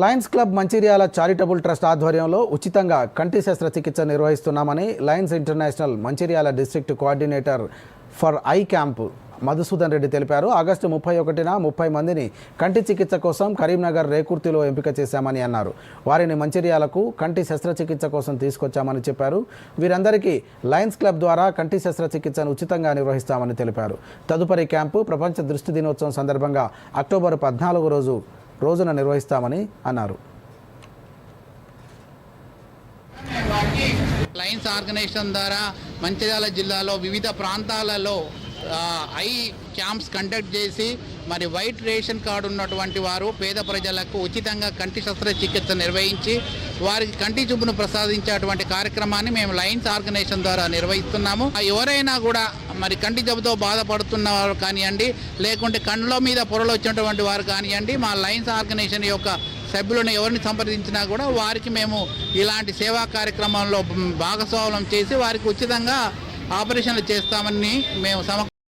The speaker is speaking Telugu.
Lions club Mancherial charitable trust ఆధ్వర్యంలో ఉచితంగా కంటి శస్త్రచికిత్స నిర్వహిస్తున్నామని lions international Mancherial district coordinator for eye camp Madhusudan Reddy తెలిపారు. ఆగస్టు ముప్పై ఒకటిన ముప్పై మందిని కంటి చికిత్స కోసం కరీంనగర్ రేకుర్తిలో ఎంపిక చేశామని అన్నారు. వారిని మంచిర్యాలకు కంటి శస్త్రచికిత్స కోసం తీసుకొచ్చామని చెప్పారు. వీరందరికీ లయన్స్ క్లబ్ ద్వారా కంటి శస్త్రచికిత్సను ఉచితంగా నిర్వహిస్తామని తెలిపారు. తదుపరి క్యాంపు ప్రపంచ దృష్టి దినోత్సవం సందర్భంగా అక్టోబర్ పద్నాలుగు రోజు రోజున నిర్వహిస్తామని అన్నారు. లయన్స్ ఆర్గనైజేషన్ ద్వారా మంచిర్యాల జిల్లాలో వివిధ ప్రాంతాలలో ఐ క్యాంప్స్ కండక్ట్ చేసి మరి వైట్ రేషన్ కార్డు ఉన్నటువంటి వారు పేద ప్రజలకు ఉచితంగా కంటి శస్త్రచికిత్స నిర్వహించి వారికి కంటి చూపును ప్రసాదించేటువంటి కార్యక్రమాన్ని మేము లయన్స్ ఆర్గనైజేషన్ ద్వారా నిర్వహిస్తున్నాము. ఎవరైనా కూడా మరి కంటి జబ్బుతో బాధపడుతున్న వారు కానివ్వండి లేకుంటే కండ్ల మీద పొరలు వచ్చినటువంటి వారు కానివ్వండి మా లయన్స్ ఆర్గనైజేషన్ యొక్క సభ్యులను ఎవరిని సంప్రదించినా కూడా వారికి మేము ఇలాంటి సేవా కార్యక్రమంలో భాగస్వామ్యం చేసి వారికి ఉచితంగా ఆపరేషన్లు చేస్తామని మేము సమ